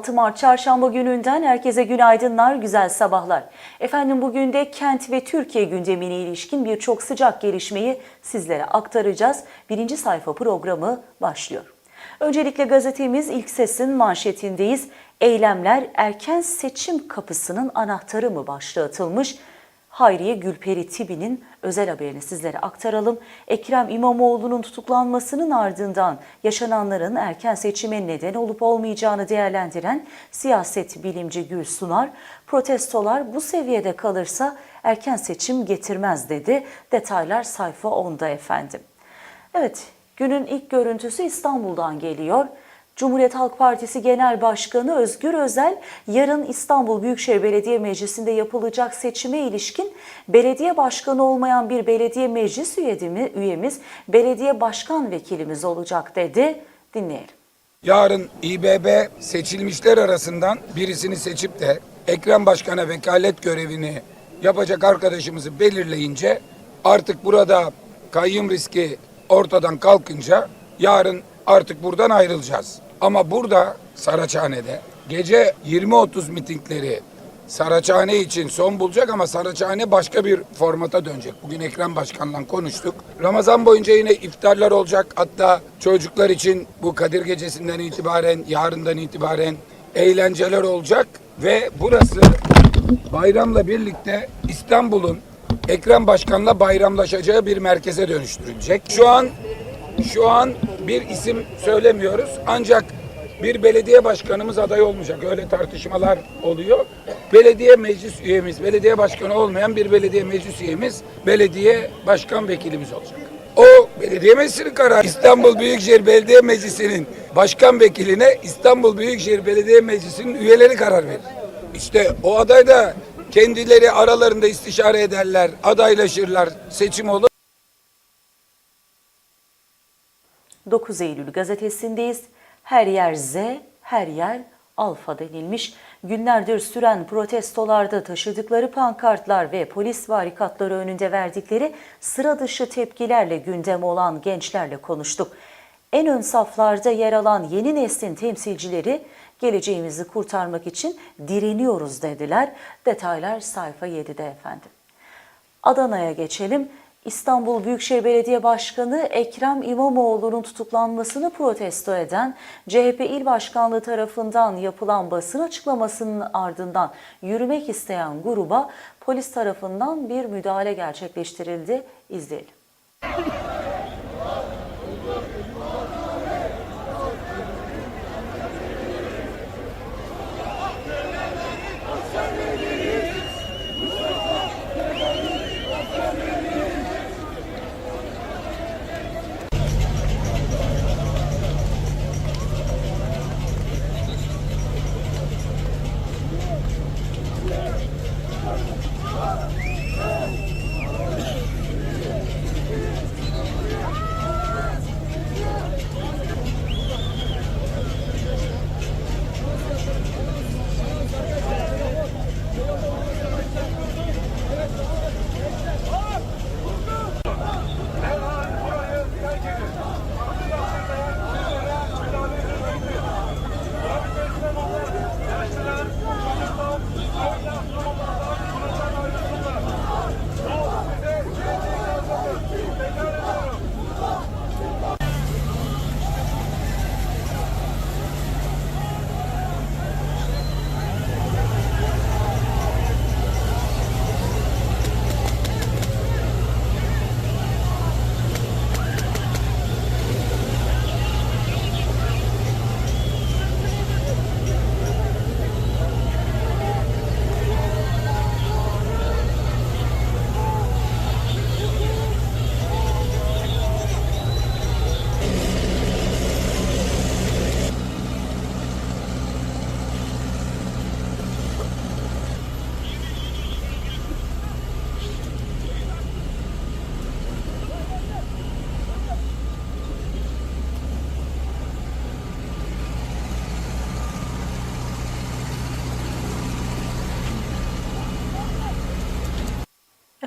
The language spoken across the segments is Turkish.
26 Mart Çarşamba gününden herkese günaydınlar, güzel sabahlar. Efendim bugün de kent ve Türkiye gündemine ilişkin birçok sıcak gelişmeyi sizlere aktaracağız. Birinci sayfa programı başlıyor. Öncelikle gazetemiz ilk sesin manşetindeyiz. Eylemler erken seçim kapısının anahtarı mı başlığı atılmış. Hayriye Gülperi Tibi'nin özel haberini sizlere aktaralım. Ekrem İmamoğlu'nun tutuklanmasının ardından yaşananların erken seçime neden olup olmayacağını değerlendiren siyaset bilimci Gül Sunar, protestolar bu seviyede kalırsa erken seçim getirmez dedi. Detaylar sayfa 10'da efendim. Evet, günün ilk görüntüsü İstanbul'dan geliyor. Cumhuriyet Halk Partisi Genel Başkanı Özgür Özel, yarın İstanbul Büyükşehir Belediye Meclisi'nde yapılacak seçime ilişkin belediye başkanı olmayan bir belediye meclis üyemiz, belediye başkan vekilimiz olacak dedi. Dinleyelim. Yarın İBB seçilmişler arasından birisini seçip de Ekrem Başkan'a vekalet görevini yapacak arkadaşımızı belirleyince artık burada kayyum riski ortadan kalkınca yarın artık buradan ayrılacağız. Ama burada Saraçhane'de gece 20-30 mitingleri Saraçhane için son bulacak ama Saraçhane başka bir formata dönecek. Bugün Ekrem Başkan'la konuştuk. Ramazan boyunca yine iftarlar olacak. Hatta çocuklar için bu Kadir Gecesi'nden itibaren, yarından itibaren eğlenceler olacak. Ve burası bayramla birlikte İstanbul'un Ekrem Başkan'la bayramlaşacağı bir merkeze dönüştürülecek. Şu an şu an bir isim söylemiyoruz ancak bir belediye başkanımız aday olmayacak. Öyle tartışmalar oluyor. Belediye meclis üyemiz, belediye başkanı olmayan bir belediye meclis üyemiz, belediye başkan vekilimiz olacak. O belediye meclisinin kararı. İstanbul Büyükşehir Belediye Meclisi'nin başkan vekiline İstanbul Büyükşehir Belediye Meclisi'nin üyeleri karar verir. İşte o aday da kendileri aralarında istişare ederler, adaylaşırlar, seçim olur. 9 Eylül gazetesindeyiz. Her yer Z, her yer Alfa denilmiş. Günlerdir süren protestolarda taşıdıkları pankartlar ve polis varikatları önünde verdikleri sıra dışı tepkilerle gündem olan gençlerle konuştuk. En ön saflarda yer alan yeni neslin temsilcileri geleceğimizi kurtarmak için direniyoruz dediler. Detaylar sayfa 7'de efendim. Adana'ya geçelim. İstanbul Büyükşehir Belediye Başkanı Ekrem İmamoğlu'nun tutuklanmasını protesto eden CHP İl Başkanlığı tarafından yapılan basın açıklamasının ardından yürümek isteyen gruba polis tarafından bir müdahale gerçekleştirildi. İzleyelim.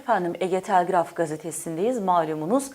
Efendim Ege Telgraf gazetesindeyiz. Malumunuz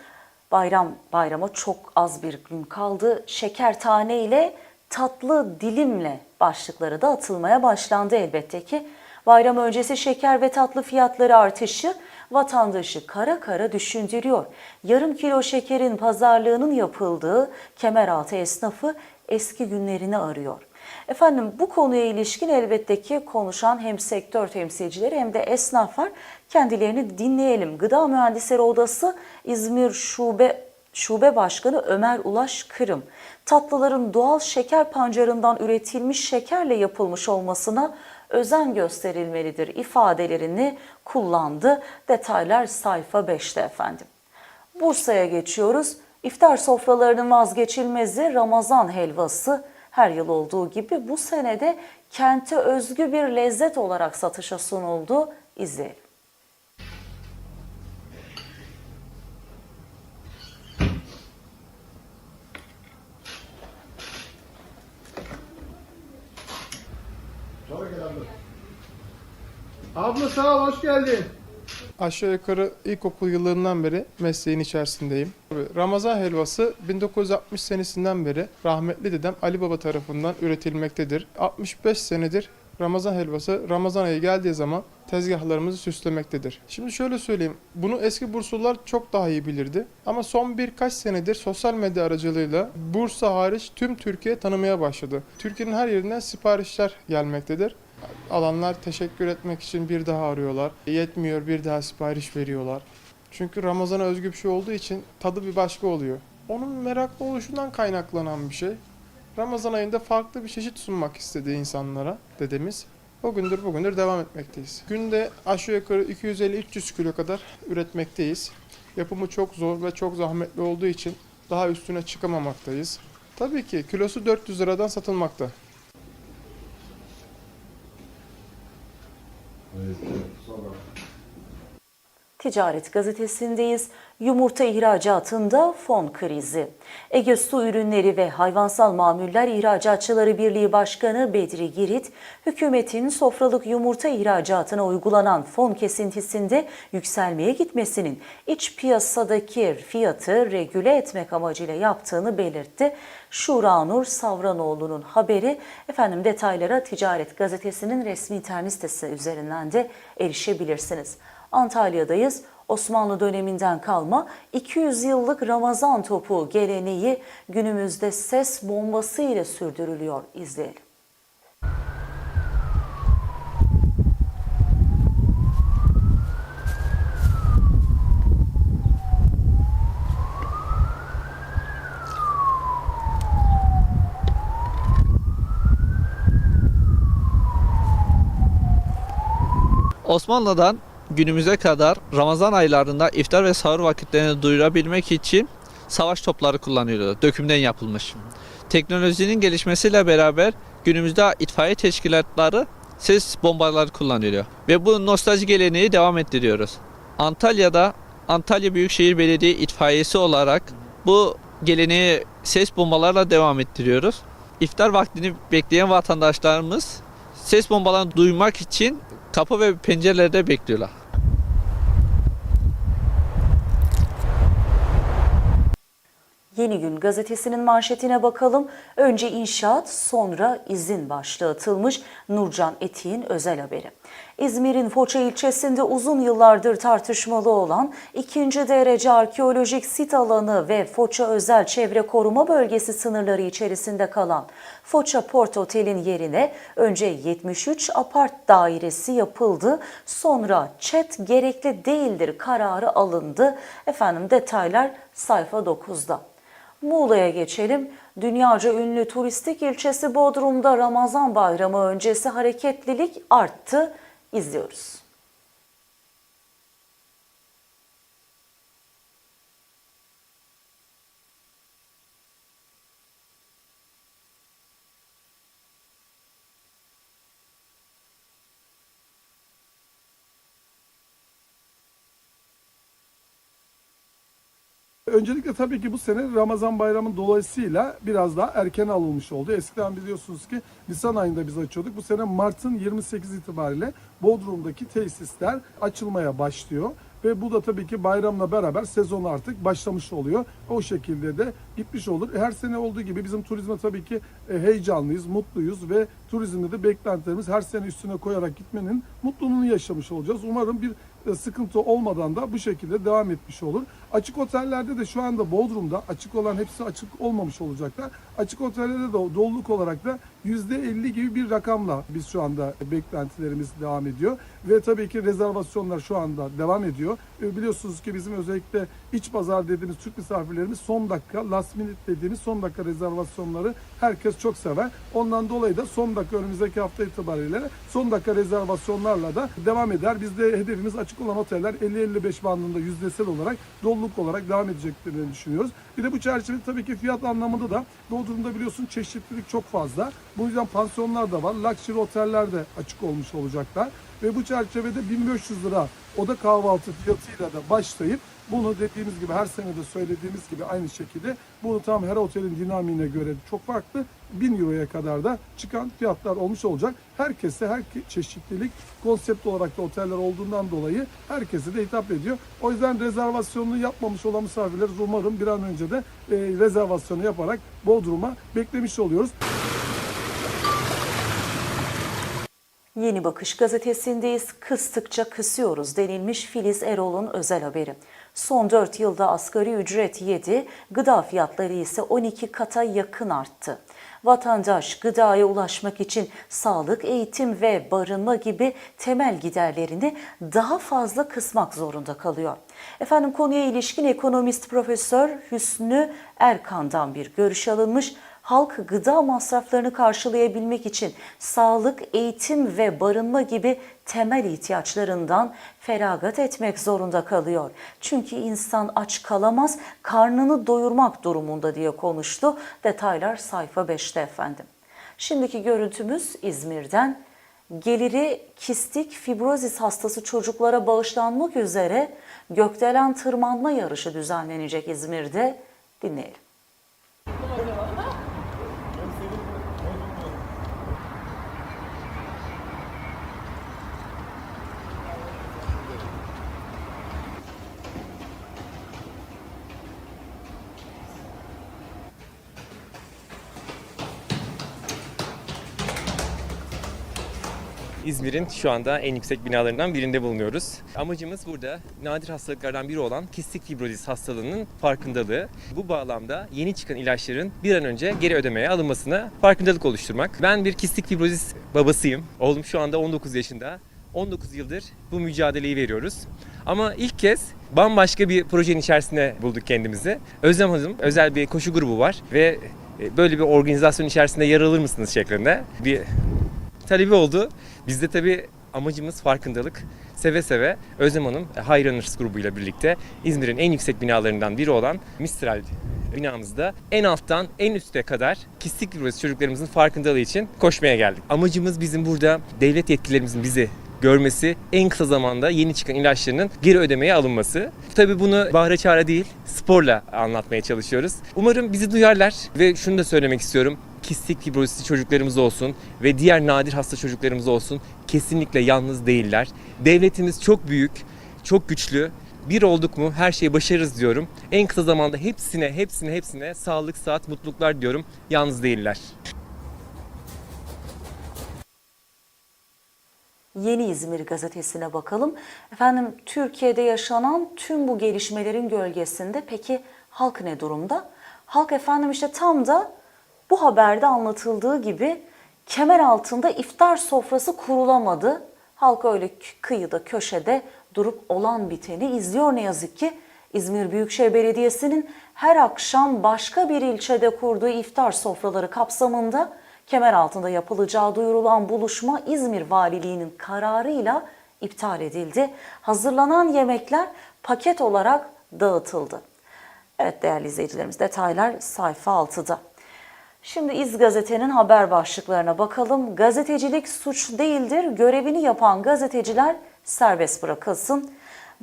bayram bayrama çok az bir gün kaldı. Şeker tane ile tatlı dilimle başlıkları da atılmaya başlandı elbette ki. Bayram öncesi şeker ve tatlı fiyatları artışı vatandaşı kara kara düşündürüyor. Yarım kilo şekerin pazarlığının yapıldığı Kemeraltı esnafı eski günlerini arıyor. Efendim bu konuya ilişkin elbette ki konuşan hem sektör temsilcileri hem de esnaflar kendilerini dinleyelim. Gıda Mühendisleri Odası İzmir Şube Şube Başkanı Ömer Ulaş Kırım, tatlıların doğal şeker pancarından üretilmiş şekerle yapılmış olmasına özen gösterilmelidir ifadelerini kullandı. Detaylar sayfa 5'te efendim. Bursa'ya geçiyoruz. İftar sofralarının vazgeçilmezi Ramazan helvası her yıl olduğu gibi bu senede kente özgü bir lezzet olarak satışa sunuldu. İzleyelim. Abla sağ ol, hoş geldin. Aşağı yukarı ilkokul yıllarından beri mesleğin içerisindeyim. Ramazan helvası 1960 senesinden beri rahmetli dedem Ali Baba tarafından üretilmektedir. 65 senedir Ramazan helvası Ramazan ayı geldiği zaman tezgahlarımızı süslemektedir. Şimdi şöyle söyleyeyim, bunu eski Bursalılar çok daha iyi bilirdi. Ama son birkaç senedir sosyal medya aracılığıyla Bursa hariç tüm Türkiye tanımaya başladı. Türkiye'nin her yerinden siparişler gelmektedir. Alanlar teşekkür etmek için bir daha arıyorlar. Yetmiyor bir daha sipariş veriyorlar. Çünkü Ramazan'a özgü bir şey olduğu için tadı bir başka oluyor. Onun meraklı oluşundan kaynaklanan bir şey. Ramazan ayında farklı bir çeşit sunmak istedi insanlara dedemiz. O gündür bugündür devam etmekteyiz. Günde aşağı yukarı 250-300 kilo kadar üretmekteyiz. Yapımı çok zor ve çok zahmetli olduğu için daha üstüne çıkamamaktayız. Tabii ki kilosu 400 liradan satılmakta. Ticaret gazetesindeyiz. Yumurta ihracatında fon krizi. Ege Su Ürünleri ve Hayvansal Mamuller İhracatçıları Birliği Başkanı Bedri Girit, hükümetin sofralık yumurta ihracatına uygulanan fon kesintisinde yükselmeye gitmesinin iç piyasadaki fiyatı regüle etmek amacıyla yaptığını belirtti. Şura Nur Savranoğlu'nun haberi efendim detaylara Ticaret Gazetesi'nin resmi internet sitesi üzerinden de erişebilirsiniz. Antalya'dayız. Osmanlı döneminden kalma 200 yıllık Ramazan topu geleneği günümüzde ses bombası ile sürdürülüyor. İzleyelim. Osmanlı'dan günümüze kadar Ramazan aylarında iftar ve sahur vakitlerini duyurabilmek için savaş topları kullanılıyordu. Dökümden yapılmış. Teknolojinin gelişmesiyle beraber günümüzde itfaiye teşkilatları ses bombaları kullanılıyor. Ve bu nostalji geleneği devam ettiriyoruz. Antalya'da Antalya Büyükşehir Belediye itfaiyesi olarak bu geleneği ses bombalarla devam ettiriyoruz. İftar vaktini bekleyen vatandaşlarımız ses bombalarını duymak için kapı ve pencerelerde bekliyorlar. Yeni Gün gazetesinin manşetine bakalım. Önce inşaat, sonra izin başlığı atılmış Nurcan Etiğin özel haberi. İzmir'in Foça ilçesinde uzun yıllardır tartışmalı olan 2. derece arkeolojik sit alanı ve Foça Özel Çevre Koruma Bölgesi sınırları içerisinde kalan Foça Port Otel'in yerine önce 73 apart dairesi yapıldı. Sonra çet gerekli değildir kararı alındı. Efendim detaylar sayfa 9'da. Muğla'ya geçelim. Dünyaca ünlü turistik ilçesi Bodrum'da Ramazan bayramı öncesi hareketlilik arttı. İzliyoruz. Öncelikle tabii ki bu sene Ramazan bayramı dolayısıyla biraz daha erken alınmış oldu. Eskiden biliyorsunuz ki Nisan ayında biz açıyorduk. Bu sene Mart'ın 28 itibariyle Bodrum'daki tesisler açılmaya başlıyor. Ve bu da tabii ki bayramla beraber sezon artık başlamış oluyor. O şekilde de bitmiş olur. Her sene olduğu gibi bizim turizme tabii ki heyecanlıyız, mutluyuz ve turizmde de beklentilerimiz her sene üstüne koyarak gitmenin mutluluğunu yaşamış olacağız. Umarım bir e, sıkıntı olmadan da bu şekilde devam etmiş olur. Açık otellerde de şu anda Bodrum'da açık olan hepsi açık olmamış olacaklar. Açık otellerde de doluluk olarak da %50 gibi bir rakamla biz şu anda beklentilerimiz devam ediyor. Ve tabii ki rezervasyonlar şu anda devam ediyor. E, Biliyorsunuz ki bizim özellikle iç pazar dediğimiz Türk misafirlerimiz son dakika, last minute dediğimiz son dakika rezervasyonları herkes çok sever. Ondan dolayı da son dakika önümüzdeki hafta itibariyle son dakika rezervasyonlarla da devam eder. Biz de hedefimiz açık olan oteller 50-55 bandında yüzdesel olarak doluluk olarak devam edeceklerini düşünüyoruz. Bir de bu çerçevede tabii ki fiyat anlamında da Bodrum'da biliyorsun çeşitlilik çok fazla. Bu yüzden pansiyonlar da var. Luxury oteller de açık olmuş olacaklar. Ve bu çerçevede 1500 lira oda kahvaltı fiyatıyla da başlayıp bunu dediğimiz gibi her sene de söylediğimiz gibi aynı şekilde bunu tam her otelin dinamiğine göre çok farklı 1000 euroya kadar da çıkan fiyatlar olmuş olacak. Herkese her çeşitlilik konsept olarak da oteller olduğundan dolayı herkese de hitap ediyor. O yüzden rezervasyonunu yapmamış olan misafirler umarım bir an önce de e, rezervasyonu yaparak Bodrum'a beklemiş oluyoruz. Yeni Bakış gazetesindeyiz. Kıstıkça kısıyoruz denilmiş Filiz Erol'un özel haberi. Son 4 yılda asgari ücret 7, gıda fiyatları ise 12 kata yakın arttı. Vatandaş gıdaya ulaşmak için sağlık, eğitim ve barınma gibi temel giderlerini daha fazla kısmak zorunda kalıyor. Efendim konuya ilişkin ekonomist Profesör Hüsnü Erkan'dan bir görüş alınmış halk gıda masraflarını karşılayabilmek için sağlık, eğitim ve barınma gibi temel ihtiyaçlarından feragat etmek zorunda kalıyor. Çünkü insan aç kalamaz, karnını doyurmak durumunda diye konuştu. Detaylar sayfa 5'te efendim. Şimdiki görüntümüz İzmir'den. Geliri kistik fibrozis hastası çocuklara bağışlanmak üzere gökdelen tırmanma yarışı düzenlenecek İzmir'de. Dinleyelim. İzmir'in şu anda en yüksek binalarından birinde bulunuyoruz. Amacımız burada nadir hastalıklardan biri olan kistik fibrozis hastalığının farkındalığı. Bu bağlamda yeni çıkan ilaçların bir an önce geri ödemeye alınmasına farkındalık oluşturmak. Ben bir kistik fibrozis babasıyım. Oğlum şu anda 19 yaşında. 19 yıldır bu mücadeleyi veriyoruz. Ama ilk kez bambaşka bir projenin içerisinde bulduk kendimizi. Özlem Hanım özel bir koşu grubu var ve e, böyle bir organizasyon içerisinde yer alır mısınız şeklinde bir talebi oldu. Biz de tabii amacımız farkındalık. Seve seve Özlem Hanım e, High Runners grubuyla birlikte İzmir'in en yüksek binalarından biri olan Mistral binamızda en alttan en üste kadar kistik fibrozis çocuklarımızın farkındalığı için koşmaya geldik. Amacımız bizim burada devlet yetkililerimizin bizi görmesi, en kısa zamanda yeni çıkan ilaçlarının geri ödemeye alınması. Tabii bunu bahre çare değil, sporla anlatmaya çalışıyoruz. Umarım bizi duyarlar ve şunu da söylemek istiyorum. Kistik fibrozisli çocuklarımız olsun ve diğer nadir hasta çocuklarımız olsun kesinlikle yalnız değiller. Devletimiz çok büyük, çok güçlü. Bir olduk mu her şeyi başarırız diyorum. En kısa zamanda hepsine, hepsine, hepsine sağlık, saat, mutluluklar diyorum. Yalnız değiller. Yeni İzmir gazetesine bakalım. Efendim Türkiye'de yaşanan tüm bu gelişmelerin gölgesinde peki halk ne durumda? Halk efendim işte tam da bu haberde anlatıldığı gibi kemer altında iftar sofrası kurulamadı. Halk öyle kıyıda köşede durup olan biteni izliyor ne yazık ki. İzmir Büyükşehir Belediyesi'nin her akşam başka bir ilçede kurduğu iftar sofraları kapsamında kemer altında yapılacağı duyurulan buluşma İzmir Valiliği'nin kararıyla iptal edildi. Hazırlanan yemekler paket olarak dağıtıldı. Evet değerli izleyicilerimiz detaylar sayfa 6'da. Şimdi İz Gazete'nin haber başlıklarına bakalım. Gazetecilik suç değildir. Görevini yapan gazeteciler serbest bırakılsın.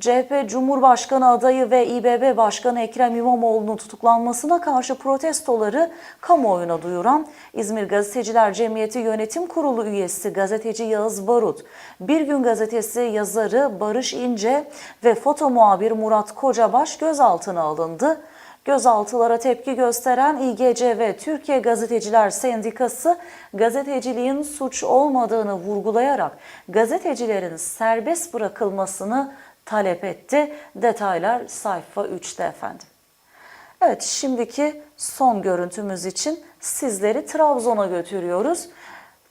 CHP Cumhurbaşkanı adayı ve İBB Başkanı Ekrem İmamoğlu'nun tutuklanmasına karşı protestoları kamuoyuna duyuran İzmir Gazeteciler Cemiyeti Yönetim Kurulu üyesi gazeteci Yağız Barut, Bir Gün Gazetesi yazarı Barış İnce ve foto muhabir Murat Kocabaş gözaltına alındı. Gözaltılara tepki gösteren İGC ve Türkiye Gazeteciler Sendikası gazeteciliğin suç olmadığını vurgulayarak gazetecilerin serbest bırakılmasını talep etti. Detaylar sayfa 3'te efendim. Evet şimdiki son görüntümüz için sizleri Trabzon'a götürüyoruz.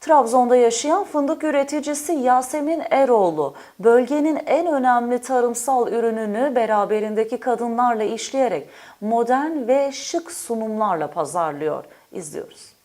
Trabzon'da yaşayan fındık üreticisi Yasemin Eroğlu bölgenin en önemli tarımsal ürününü beraberindeki kadınlarla işleyerek modern ve şık sunumlarla pazarlıyor. İzliyoruz.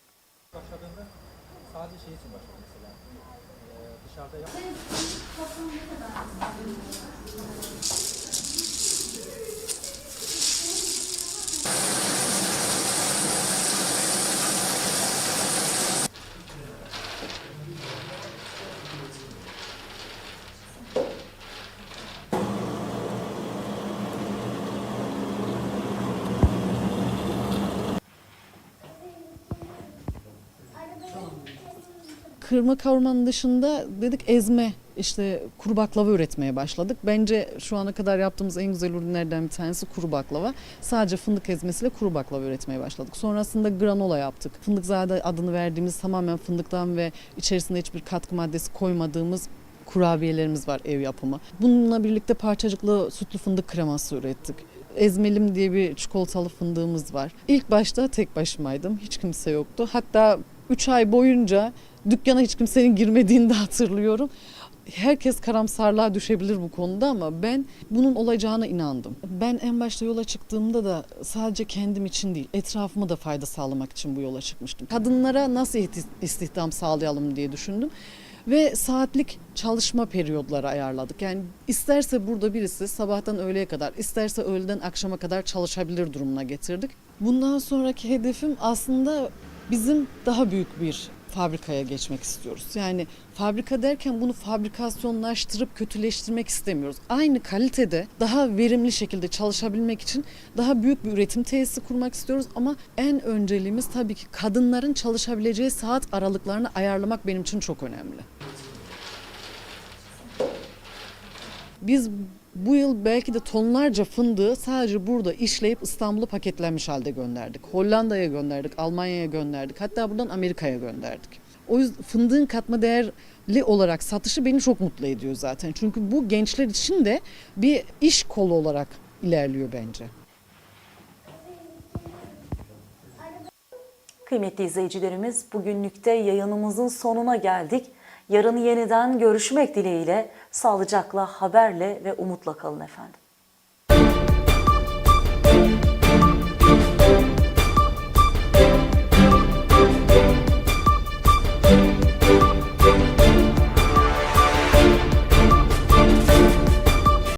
Kırma kavurmanın dışında dedik ezme işte kuru baklava üretmeye başladık. Bence şu ana kadar yaptığımız en güzel ürünlerden bir tanesi kuru baklava. Sadece fındık ezmesiyle kuru baklava üretmeye başladık. Sonrasında granola yaptık. Fındıkzade adını verdiğimiz tamamen fındıktan ve içerisinde hiçbir katkı maddesi koymadığımız kurabiyelerimiz var ev yapımı. Bununla birlikte parçacıklı sütlü fındık kreması ürettik. Ezmelim diye bir çikolatalı fındığımız var. İlk başta tek başımaydım. Hiç kimse yoktu. Hatta 3 ay boyunca dükkana hiç kimsenin girmediğini de hatırlıyorum. Herkes karamsarlığa düşebilir bu konuda ama ben bunun olacağına inandım. Ben en başta yola çıktığımda da sadece kendim için değil, etrafıma da fayda sağlamak için bu yola çıkmıştım. Kadınlara nasıl istihdam sağlayalım diye düşündüm ve saatlik çalışma periyodları ayarladık. Yani isterse burada birisi sabahtan öğleye kadar, isterse öğleden akşama kadar çalışabilir durumuna getirdik. Bundan sonraki hedefim aslında bizim daha büyük bir fabrikaya geçmek istiyoruz. Yani fabrika derken bunu fabrikasyonlaştırıp kötüleştirmek istemiyoruz. Aynı kalitede daha verimli şekilde çalışabilmek için daha büyük bir üretim tesisi kurmak istiyoruz ama en önceliğimiz tabii ki kadınların çalışabileceği saat aralıklarını ayarlamak benim için çok önemli. Biz bu yıl belki de tonlarca fındığı sadece burada işleyip İstanbul'a paketlenmiş halde gönderdik. Hollanda'ya gönderdik, Almanya'ya gönderdik. Hatta buradan Amerika'ya gönderdik. O yüzden fındığın katma değerli olarak satışı beni çok mutlu ediyor zaten. Çünkü bu gençler için de bir iş kolu olarak ilerliyor bence. Kıymetli izleyicilerimiz bugünlükte yayınımızın sonuna geldik. Yarın yeniden görüşmek dileğiyle sağlıcakla, haberle ve umutla kalın efendim.